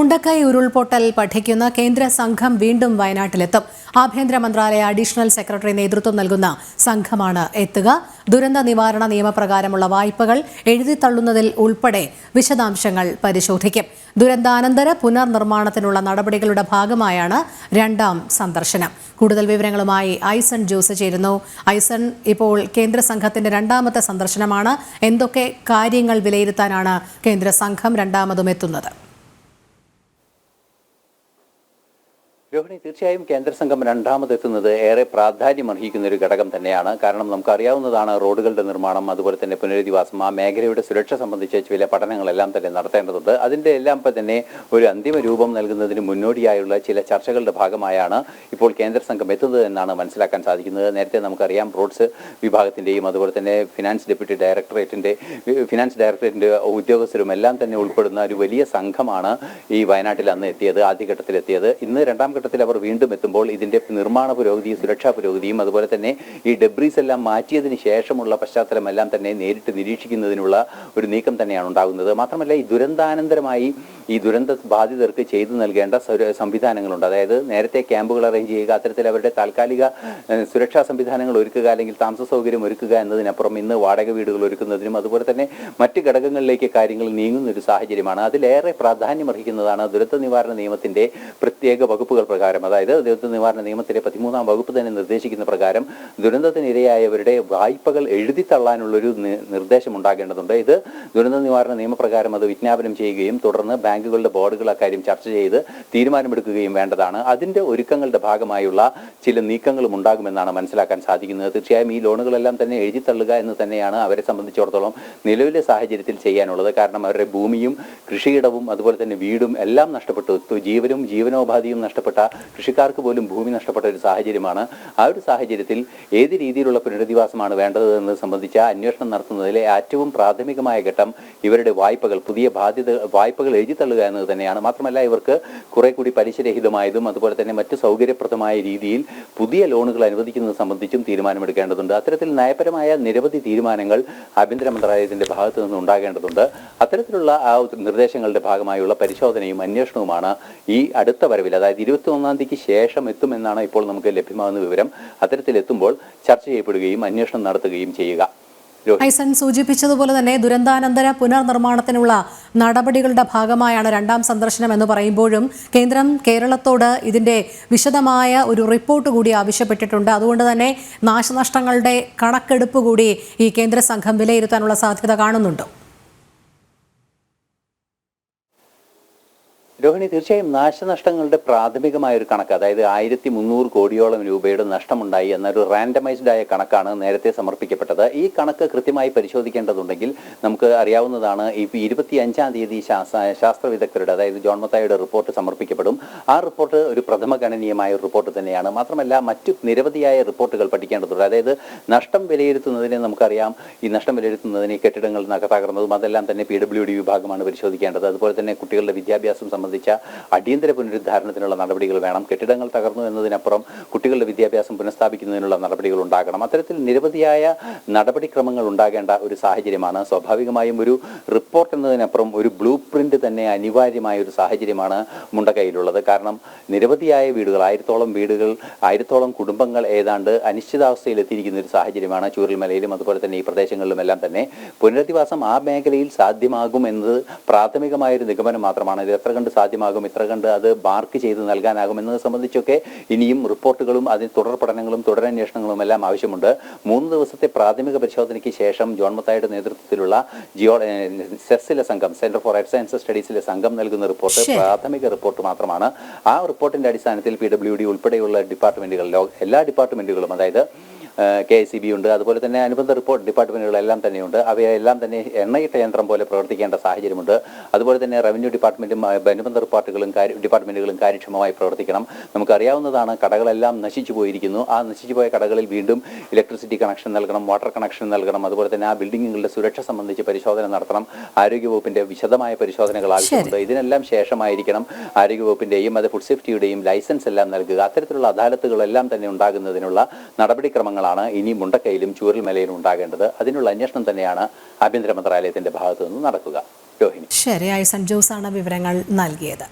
മുണ്ടക്കൈ ഉരുൾപൊട്ടൽ പഠിക്കുന്ന കേന്ദ്ര സംഘം വീണ്ടും വയനാട്ടിലെത്തും. ആഭ്യന്തര മന്ത്രാലയ അഡീഷണൽ സെക്രട്ടറി നേതൃത്വം നൽകുന്ന സംഘമാണ് എത്തുക. ദുരന്ത നിവാരണ നിയമപ്രകാരമുള്ള വായ്പകൾ എഴുതിത്തള്ളുന്നതിൽ ഉൾപ്പെടെ വിശദാംശങ്ങൾ പരിശോധിക്കും. ദുരന്താനന്തര പുനർനിർമ്മാണത്തിനുള്ള നടപടികളുടെ ഭാഗമായാണ് രണ്ടാം സന്ദർശനം. കൂടുതൽ വിവരങ്ങളുമായി ഐസൺ ജോസ് ചേരുന്നു. ഐസൺ ഇപ്പോൾ കേന്ദ്ര സംഘത്തിന്റെ രണ്ടാമത്തെ സന്ദർശനമാണ്. എന്തൊക്കെ കാര്യങ്ങൾ വിലയിരുത്താനാണ് കേന്ദ്ര സംഘം രണ്ടാമതും എത്തുന്നത്? രോഹിണി തീർച്ചയായും കേന്ദ്ര സംഘം രണ്ടാമതെത്തുന്നത് ഏറെ പ്രാധാന്യം അർഹിക്കുന്ന ഒരു ഘടകം തന്നെയാണ്. കാരണം നമുക്കറിയാവുന്നതാണ് റോഡുകളുടെ നിർമ്മാണം അതുപോലെ തന്നെ പുനരധിവാസം ആ മേഖലയുടെ സുരക്ഷ സംബന്ധിച്ച് ചില പഠനങ്ങളെല്ലാം തന്നെ നടത്തേണ്ടതുണ്ട്. അതിന്റെ എല്ലാം ഇപ്പം തന്നെ ഒരു അന്തിമ രൂപം നൽകുന്നതിന് മുന്നോടിയായുള്ള ചില ചർച്ചകളുടെ ഭാഗമായാണ് ഇപ്പോൾ കേന്ദ്ര സംഘം എത്തുന്നത് എന്നാണ് മനസ്സിലാക്കാൻ സാധിക്കുന്നത്. നേരത്തെ നമുക്കറിയാം റോഡ്സ് വിഭാഗത്തിന്റെയും അതുപോലെ തന്നെ ഫിനാൻസ് ഡെപ്യൂട്ടി ഡയറക്ടറേറ്റിന്റെ ഫിനാൻസ് ഡയറക്ടറേറ്റിന്റെ ഉദ്യോഗസ്ഥരും എല്ലാം തന്നെ ഉൾപ്പെടുന്ന ഒരു വലിയ സംഘമാണ് ഈ വയനാട്ടിൽ അന്ന് എത്തിയത് ആദ്യഘട്ടത്തിൽ എത്തിയത് ഇന്ന് രണ്ടാം ഘട്ടത്തിൽ അവർ വീണ്ടും എത്തുമ്പോൾ ഇതിന്റെ നിർമ്മാണ പുരോഗതിയും സുരക്ഷാ പുരോഗതിയും അതുപോലെ തന്നെ ഈ ഡെബ്രീസ് എല്ലാം മാറ്റിയതിന് ശേഷമുള്ള പശ്ചാത്തലം എല്ലാം തന്നെ നേരിട്ട് നിരീക്ഷിക്കുന്നതിനുള്ള ഒരു നീക്കം തന്നെയാണ് ഉണ്ടാകുന്നത്. മാത്രമല്ല ഈ ദുരന്താനന്തരമായി ഈ ദുരന്ത ബാധിതർക്ക് ചെയ്തു നൽകേണ്ട സംവിധാനങ്ങളുണ്ട്. അതായത് നേരത്തെ ക്യാമ്പുകൾ അറേഞ്ച് ചെയ്യുക അത്തരത്തിൽ അവരുടെ താൽക്കാലിക സുരക്ഷാ സംവിധാനങ്ങൾ ഒരുക്കുക അല്ലെങ്കിൽ താമസ സൗകര്യം ഒരുക്കുക എന്നതിനപ്പുറം ഇന്ന് വാടക വീടുകൾ ഒരുക്കുന്നതിനും അതുപോലെ തന്നെ മറ്റ് ഘടകങ്ങളിലേക്ക് കാര്യങ്ങൾ നീങ്ങുന്ന ഒരു സാഹചര്യമാണ്. അതിലേറെ പ്രാധാന്യം അർഹിക്കുന്നതാണ് ദുരന്ത നിവാരണ നിയമത്തിന്റെ പ്രത്യേക വകുപ്പുകൾ. പ്രകാരം അതായത് ദുരന്ത നിവാരണ നിയമത്തിലെ പതിമൂന്നാം വകുപ്പ് തന്നെ നിർദ്ദേശിക്കുന്ന പ്രകാരം ദുരന്തത്തിനിരയായവരുടെ വായ്പകൾ എഴുതി തള്ളാനുള്ളൊരു നിർദ്ദേശം ഉണ്ടാകേണ്ടതുണ്ട്. ഇത് ദുരന്ത നിവാരണ നിയമപ്രകാരം അത് വിജ്ഞാപനം ചെയ്യുകയും തുടർന്ന് ബാങ്കുകളുടെ ബോർഡുകൾ അക്കാര്യം ചർച്ച ചെയ്ത് തീരുമാനമെടുക്കുകയും വേണ്ടതാണ്. അതിന്റെ ഒരുക്കങ്ങളുടെ ഭാഗമായുള്ള ചില നീക്കങ്ങളും ഉണ്ടാകുമെന്നാണ് മനസ്സിലാക്കാൻ സാധിക്കുന്നത്. തീർച്ചയായും ഈ ലോണുകളെല്ലാം തന്നെ എഴുതി തള്ളുക എന്ന് തന്നെയാണ് അവരെ സംബന്ധിച്ചിടത്തോളം നിലവിലെ സാഹചര്യത്തിൽ ചെയ്യാനുള്ളത്. കാരണം അവരുടെ ഭൂമിയും കൃഷിയിടവും അതുപോലെ തന്നെ വീടും എല്ലാം നഷ്ടപ്പെട്ടു. ജീവനും ജീവനോപാധിയും നഷ്ടപ്പെട്ട കൃഷിക്കാർക്ക് പോലും ഭൂമി നഷ്ടപ്പെട്ട ഒരു സാഹചര്യമാണ്. ആ ഒരു സാഹചര്യത്തിൽ ഏത് രീതിയിലുള്ള പുനരധിവാസമാണ് വേണ്ടത് എന്നത് സംബന്ധിച്ച അന്വേഷണം നടത്തുന്നതിലെ ഏറ്റവും പ്രാഥമികമായ ഘട്ടം ഇവരുടെ വായ്പകൾ പുതിയ ബാധ്യത വായ്പകൾ എഴുതിത്തള്ളുക എന്നത് തന്നെയാണ്. മാത്രമല്ല ഇവർക്ക് കുറെ കൂടി പലിശരഹിതമായതും അതുപോലെ തന്നെ മറ്റ് സൗകര്യപ്രദമായ രീതിയിൽ പുതിയ ലോണുകൾ അനുവദിക്കുന്നത് സംബന്ധിച്ചും തീരുമാനമെടുക്കേണ്ടതുണ്ട്. അത്തരത്തിൽ നയപരമായ നിരവധി തീരുമാനങ്ങൾ ആഭ്യന്തര മന്ത്രാലയത്തിന്റെ ഭാഗത്തു നിന്ന് ഉണ്ടാകേണ്ടതുണ്ട്. അത്തരത്തിലുള്ള ആ നിർദ്ദേശങ്ങളുടെ ഭാഗമായുള്ള പരിശോധനയും അന്വേഷണവുമാണ് ഈ അടുത്ത വരവിൽ അതായത് ഇരുപത്തി ഒന്നാം തീയതിക്ക് ശേഷം എത്തുമെന്നാണ് ഇപ്പോൾ നമുക്ക് ലഭ്യമാകുന്ന വിവരം. അത്തരത്തിൽ എത്തുമ്പോൾ ചർച്ച ചെയ്യപ്പെടുകയും അന്വേഷണം നടത്തുകയും ചെയ്യുക. ഐസൻ സൂചിപ്പിച്ചതുപോലെ തന്നെ ദുരന്താനന്തര പുനർനിർമ്മാണത്തിനുള്ള നടപടികളുടെ ഭാഗമായാണ് രണ്ടാം സന്ദർശനം എന്ന് പറയുമ്പോഴും കേന്ദ്രം കേരളത്തോട് ഇതിന്റെ വിശദമായ ഒരു റിപ്പോർട്ട് കൂടി ആവശ്യപ്പെട്ടിട്ടുണ്ട്. അതുകൊണ്ട് തന്നെ നാശനഷ്ടങ്ങളുടെ കണക്കെടുപ്പ് കൂടി ഈ കേന്ദ്ര സംഘം വിലയിരുത്താനുള്ള സാധ്യത കാണുന്നുണ്ടോ. രോഹിണി തീർച്ചയായും നാശനഷ്ടങ്ങളുടെ പ്രാഥമികമായ ഒരു കണക്ക് അതായത് ആയിരത്തി മുന്നൂറ് കോടിയോളം രൂപയുടെ നഷ്ടമുണ്ടായി എന്നൊരു റാൻഡമൈസ്ഡ് ആയ കണക്കാണ് നേരത്തെ സമർപ്പിക്കപ്പെട്ടത്. ഈ കണക്ക് കൃത്യമായി പരിശോധിക്കേണ്ടതുണ്ടെങ്കിൽ നമുക്ക് അറിയാവുന്നതാണ് ഈ ഇരുപത്തി അഞ്ചാം തീയതി ശാസ്ത്ര വിദഗ്ധരുടെ അതായത് ജോൺ മത്തായുടെ റിപ്പോർട്ട് സമർപ്പിക്കപ്പെടും. ആ റിപ്പോർട്ട് ഒരു പ്രഥമ ഗണനീയമായ റിപ്പോർട്ട് തന്നെയാണ്. മാത്രമല്ല മറ്റു നിരവധിയായ റിപ്പോർട്ടുകൾ പഠിക്കേണ്ടതുണ്ട്. അതായത് നഷ്ടം വിലയിരുത്തുന്നതിനെ നമുക്കറിയാം. ഈ നഷ്ടം വിലയിരുത്തുന്നതിന് കെട്ടിടങ്ങൾ തകർന്നതും അതെല്ലാം തന്നെ പി ഡബ്ല്യു ഡി വിഭാഗമാണ് പരിശോധിക്കേണ്ടത്. അതുപോലെ തന്നെ കുട്ടികളുടെ വിദ്യാഭ്യാസം സംബന്ധിച്ച അടിയന്തര പുനരുദ്ധാരണത്തിനുള്ള നടപടികൾ വേണം. കെട്ടിടങ്ങൾ തകർന്നു എന്നതിനപ്പുറം കുട്ടികളുടെ വിദ്യാഭ്യാസം പുനഃസ്ഥാപിക്കുന്നതിനുള്ള നടപടികൾ ഉണ്ടാകണം. അത്തരത്തിൽ നിരവധിയായ നടപടിക്രമങ്ങൾ ഉണ്ടാകേണ്ട ഒരു സാഹചര്യമാണ്. സ്വാഭാവികമായും ഒരു റിപ്പോർട്ട് എന്നതിനപ്പുറം ഒരു ബ്ലൂ പ്രിന്റ് തന്നെ അനിവാര്യമായ ഒരു സാഹചര്യമാണ് മുണ്ടക്കൈയിലുള്ളത്. കാരണം നിരവധിയായ വീടുകൾ ആയിരത്തോളം വീടുകൾ ആയിരത്തോളം കുടുംബങ്ങൾ ഏതാണ്ട് അനിശ്ചിതാവസ്ഥയിൽ എത്തിയിരിക്കുന്ന ഒരു സാഹചര്യമാണ് ചൂരൽമലയിലും അതുപോലെ തന്നെ ഈ പ്രദേശങ്ങളിലും എല്ലാം തന്നെ. പുനരധിവാസം ആ മേഖലയിൽ സാധ്യമാകും എന്നത് പ്രാഥമികമായ ഒരു നിഗമനം മാത്രമാണ്. ഇത് എത്ര കണ്ട് സാധ്യമാകും. ഇത്ര കണ്ട് അത് മാർക്ക് ചെയ്ത് നൽകാനാകും എന്നത് സംബന്ധിച്ചൊക്കെ ഇനിയും റിപ്പോർട്ടുകളും അതിന് തുടർ പഠനങ്ങളും തുടരന്വേഷണങ്ങളും എല്ലാം ആവശ്യമുണ്ട്. മൂന്ന് ദിവസത്തെ പ്രാഥമിക പരിശോധനയ്ക്ക് ശേഷം ജോൺ മത്തായുടെ നേതൃത്വത്തിലുള്ള ജിയോ സെസ്സിലെ സംഘം സെന്റർ ഫോർ എർത്ത് സയൻസ് സ്റ്റഡീസിലെ സംഘം നൽകുന്ന റിപ്പോർട്ട് പ്രാഥമിക റിപ്പോർട്ട് മാത്രമാണ്. ആ റിപ്പോർട്ടിന്റെ അടിസ്ഥാനത്തിൽ പി ഡബ്ല്യു ഡി ഉൾപ്പെടെയുള്ള ഡിപ്പാർട്ട്മെന്റുകൾ എല്ലാ ഡിപ്പാർട്ട്മെന്റുകളും അതായത് കെ സി ബി ഉണ്ട്. അതുപോലെ തന്നെ അനുബന്ധ റിപ്പോർട്ട് ഡിപ്പാർട്ട്മെന്റുകളെല്ലാം തന്നെയുണ്ട്. അവയെല്ലാം തന്നെ എണ്ണയിട്ട യന്ത്രം പോലെ പ്രവർത്തിക്കേണ്ട സാഹചര്യമുണ്ട്. അതുപോലെ തന്നെ റവന്യൂ ഡിപ്പാർട്ട്മെന്റും ആ, അനുബന്ധ റിപ്പോർട്ടുകളും കാര്യ- ഡിപ്പാർട്ട്മെന്റുകളും കാര്യക്ഷമമായി പ്രവർത്തിക്കണം. നമുക്കറിയാവുന്നതാണ് കടകളെല്ലാം നശിച്ചു പോയിരിക്കുന്നു. ആ നശിച്ചു പോയ കടകളിൽ വീണ്ടും ഇലക്ട്രിസിറ്റി കണക്ഷൻ നൽകണം വാട്ടർ കണക്ഷൻ നൽകണം. അതുപോലെ തന്നെ ആ ബിൽഡിങ്ങുകളുടെ സുരക്ഷ സംബന്ധിച്ച് പരിശോധന നടത്തണം. ആരോഗ്യവകുപ്പിന്റെ വിശദമായ പരിശോധനകൾ ആവശ്യമുണ്ട്. ഇതിനെല്ലാം ശേഷമായിരിക്കണം ആരോഗ്യവകുപ്പിന്റെയും അത് ഫുഡ് സേഫ്റ്റിയുടെയും ലൈസൻസ് എല്ലാം നൽകുക. അത്തരത്തിലുള്ള അദാലത്തുകളെല്ലാം തന്നെ ഉണ്ടാകുന്നതിനുള്ള നടപടിക്രമങ്ങളാണ് ഇനി മുണ്ടക്കയിലും ചൂരൽമലയിലും ഉണ്ടാകേണ്ടത് അതിനുള്ള അന്വേഷണം തന്നെയാണ് ആഭ്യന്തര മന്ത്രാലയത്തിന്റെ ഭാഗത്തു നിന്ന് നടക്കുക. രോഹിണി. ശരി സഞ്ജോസാണ് ജോസാണ് വിവരങ്ങൾ നൽകിയത്.